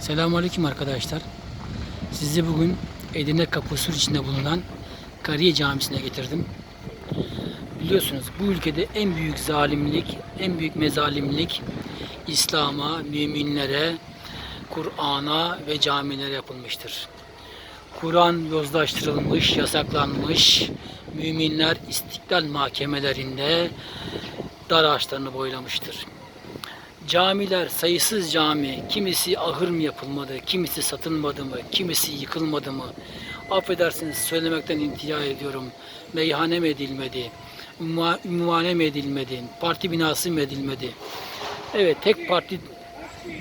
Selamünaleyküm arkadaşlar. Sizi bugün Edirne Kapısur içinde bulunan Kariye Camisi'ne getirdim. Biliyorsunuz bu ülkede en büyük zalimlik, en büyük mezalimlik İslam'a, müminlere, Kur'an'a ve camilere yapılmıştır. Kur'an yozlaştırılmış, yasaklanmış. Müminler istiklal mahkemelerinde dar ağaçlarını boylamıştır. Camiler sayısız cami, kimisi ahır mı yapılmadı, kimisi satılmadı mı, kimisi yıkılmadı mı? Affedersiniz söylemekten intihar ediyorum. Meyhane mi edilmedi, ünvane mi edilmedi, parti binası mı edilmedi? Evet, tek parti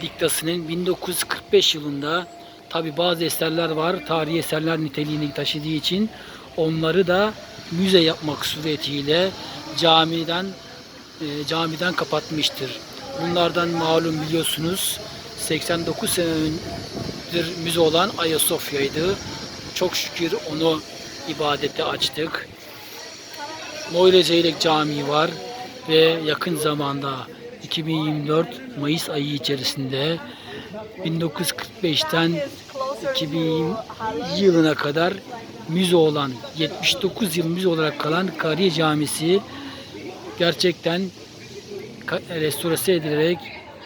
diktasının 1945 yılında tabi bazı eserler var, tarihi eserler niteliğini taşıdığı için onları da müze yapmak suretiyle camiden e, camiden kapatmıştır. Bunlardan malum biliyorsunuz 89 senedir müze olan Ayasofya'ydı. Çok şükür onu ibadete açtık. Moyle Zeyrek Camii var ve yakın zamanda 2024 Mayıs ayı içerisinde 1945'ten 2020 yılına kadar müze olan 79 yıl müze olarak kalan Kariye Camisi gerçekten ka- restorese edilerek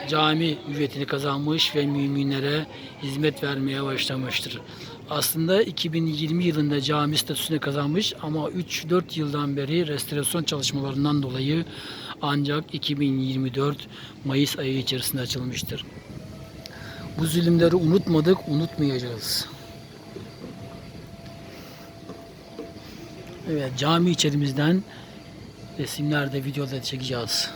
cami ücretini kazanmış ve müminlere hizmet vermeye başlamıştır. Aslında 2020 yılında cami statüsüne kazanmış ama 3-4 yıldan beri restorasyon çalışmalarından dolayı ancak 2024 Mayıs ayı içerisinde açılmıştır. Bu zulümleri unutmadık, unutmayacağız. Evet, cami içerimizden resimlerde, videoda çekeceğiz.